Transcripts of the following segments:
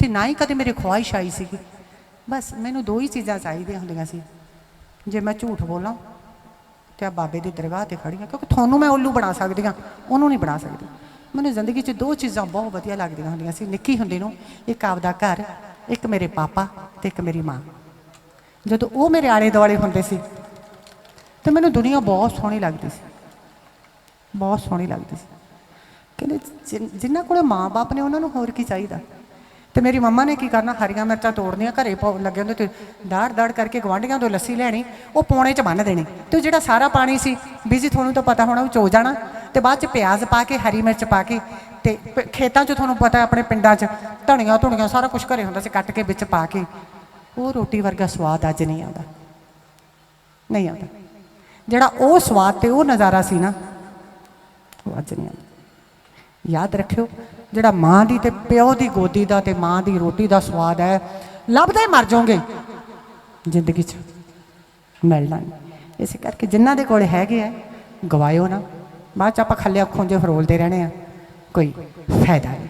ਤੇ ਨਾ ਹੀ ਕਦੇ ਮੇਰੇ ਖੁਆਇਸ਼ ਆਈ ਸੀਗੀ। ਬਸ ਮੈਨੂੰ ਦੋ ਹੀ ਚੀਜ਼ਾਂ ਚਾਹੀਦੀਆਂ ਹੁੰਦੀਆਂ ਸੀ। ਜੇ ਮੈਂ ਝੂਠ ਬੋਲਾਂ ਤੇ ਆ ਬਾਬੇ ਦੀ ਦਰਗਾਹ ਤੇ ਖੜੀ ਕਿਉਂਕਿ ਤੁਹਾਨੂੰ ਮੈਂ ਉੱਲੂ ਬਣਾ ਸਕਦੀ ਹਾਂ, ਉਹਨੂੰ ਨਹੀਂ ਬਣਾ ਸਕਦੀ। ਮੈਨੂੰ ਜ਼ਿੰਦਗੀ 'ਚ ਦੋ ਚੀਜ਼ਾਂ ਬਹੁਤ ਵਧੀਆ ਲੱਗਦੀਆਂ ਹੁੰਦੀਆਂ ਸੀ। ਨਿੱਕੀ ਹੁੰਦੀ ਨੂੰ ਇੱਕ ਆਪਦਾ ਘਰ, ਇੱਕ ਮੇਰੇ ਪਾਪਾ ਤੇ ਇੱਕ ਮੇਰੀ ਮਾਂ। ਜਦੋਂ ਉਹ ਮੇਰੇ ਆਲੇ ਦੁਆਲੇ ਹੁੰਦੇ ਸੀ, ਤੇ ਮੈਨੂੰ ਦੁਨੀਆ ਬਹੁਤ ਸੋਹਣੀ ਲੱਗਦੀ ਸੀ। ਬਹੁਤ ਸੋਹਣੀ ਲੱਗਦੀ ਸੀ। ਕਹਿੰਦੇ ਜਿਨ- ਜਿਨ੍ਹਾਂ ਕੋਲੇ ਮਾਂ-ਬਾਪ ਨੇ ਉਹਨਾਂ ਨੂੰ ਹੋਰ ਕੀ ਚਾਹੀਦਾ? ਤੇ ਮੇਰੀ ਮੰਮਾ ਨੇ ਕੀ ਕਰਨਾ? ਹਰੀਆਂ ਮਿਰਚਾਂ ਤੋੜਨੀਆਂ, ਘਰੇ ਪਾਉ ਲੱਗੇ ਹੁੰਦੇ ਤੇ ਦਾੜ ਦਾੜ ਕਰਕੇ ਗਵਾਂਢੀਆਂ ਤੋਂ ਲੱਸੀ ਲੈਣੀ, ਉਹ ਪੌਣੇ 'ਚ ਬੰਨ ਦੇਣੀ। ਤੇ ਜਿਹੜਾ ਸਾਰਾ ਪਾਣੀ ਸੀ, ਬੀਜੀ ਤੁਹਾਨੂੰ ਤਾਂ ਪਤਾ ਹੋਣਾ, ਉਹ ਚੋ ਜਾਣਾ। ਤੇ ਬਾਅਦ 'ਚ ਪਿਆਜ਼ ਪਾ ਕੇ, ਹਰੀ ਮਿਰਚ ਪਾ ਕੇ, ਤੇ ਖੇਤਾਂ 'ਚ ਤੁਹਾਨੂੰ ਪਤਾ, ਆਪਣੇ ਪਿੰਡਾਂ 'ਚ ਧਣੀਆਂ ਧੁਣੀਆਂ ਸਾਰਾ ਕੁਝ ਘਰੇ ਹੁੰਦਾ ਸੀ, ਕੱਟ ਕੇ ਵਿੱਚ ਪਾ ਕੇ। ਉਹ ਰੋਟੀ ਵਰਗਾ ਸਵਾਦ ਅੱਜ ਨਹੀਂ ਆਉਂਦਾ। ਨਹੀਂ ਆਉਂਦਾ। ਜਿਹੜਾ ਉਹ ਸਵਾਦ ਤੇ ਉਹ ਨਜ਼ਾਰਾ ਸੀ ਨਾ, ਉਹ ਅੱਜ ਨਹੀਂ ਆਉਂਦਾ। ਯਾਦ ਰੱਖਿਓ, ਜਿਹੜਾ ਮਾਂ ਦੀ ਤੇ ਪਿਓ ਦੀ ਗੋਦੀ ਦਾ ਤੇ ਮਾਂ ਦੀ ਰੋਟੀ ਦਾ ਸਵਾਦ ਹੈ, ਲੱਭਦੇ ਮਰ ਜਾਓਗੇ। ਜ਼ਿੰਦਗੀ 'ਚ ਮਿਲਣਾ ਨਹੀਂ। ਇਸੇ ਕਰਕੇ ਜਿਨ੍ਹਾਂ ਦੇ ਕੋਲ ਹੈਗੇ ਆ, ਗਵਾਇਓ ਨਾ। ਬਾਅਦ 'ਚ ਆਪਾਂ ਖੱਲੇ ਅੱਖੋਂ ਜੇ ਫਰੋਲਦੇ ਰਹਿਣੇ ਆ, ਕੋਈ ਫਾਇਦਾ ਨਹੀਂ।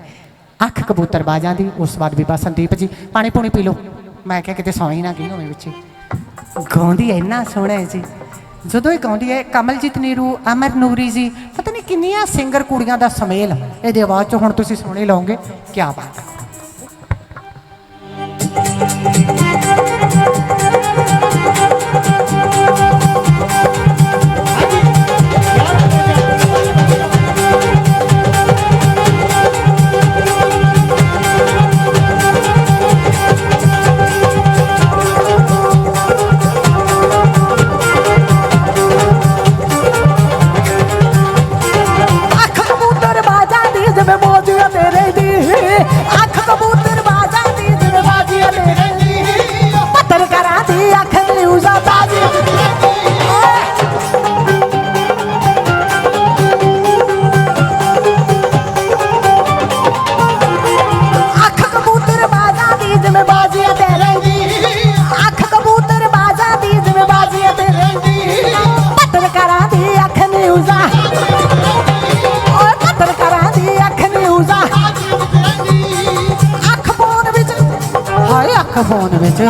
ਅੱਖ ਕਬੂਤਰ ਬਾਜਾਂ ਦੀ, ਉਸ ਬਾਅਦ ਵੀ ਬਸ ਸੰਦੀਪ ਜੀ, ਪਾਣੀ ਪੂਣੀ ਪੀ ਲਓ। ਮੈਂ ਕਿਹਾ ਕਿਤੇ ਸੌਂ ਹੀ ਨਾ ਗਈ ਹੋਵੇ ਵਿੱਚ ਗਾਉਂਦੀ ਐ, ਇੰਨਾ ਸੋਹਣਾ ਹੈ ਜੀ। ਜਦੋਂ ਇਹ ਗਾਉਂਦੀ ਹੈ ਕਮਲਜੀਤ ਨੀਰੂ, ਅਮਰ ਨੂਰੀ ਜੀ ਕਿੰਨੀਆਂ ਸਿੰਗਰ ਕੁੜੀਆਂ ਦਾ ਸਮੇਲ? ਇਹਦੇ ਆਵਾਜ਼ 'ਚ ਹੁਣ ਤੁਸੀਂ ਸੁਣੇ ਲਓਗੇ ਕੀ ਬਾਤ ਹੈ ਜਿਵੇਂ ਬਾਜੀਆਂ ਤੇਰੇ ਦੀ ਅੱਖ ਕਬੂਤਰ ਬਾਜਾਂ ਦੀ ਜਿਵੇਂ ਬਾਜੀਆਂ ਤੇਰੇ ਦੀ ਪੱਤਰਕਾਰਾਂ ਦੀ ਅੱਖ ਨਿਊਜ਼ਾਂ ਓਏ ਪੱਤਰਕਾਰਾਂ ਦੀ ਅੱਖ ਨਿਊਜ਼ਾਂ ਅੱਖ ਫੋਨ ਵਿੱਚ। ਹਾਏ, ਅੱਖ ਫੋਨ ਵਿੱਚ।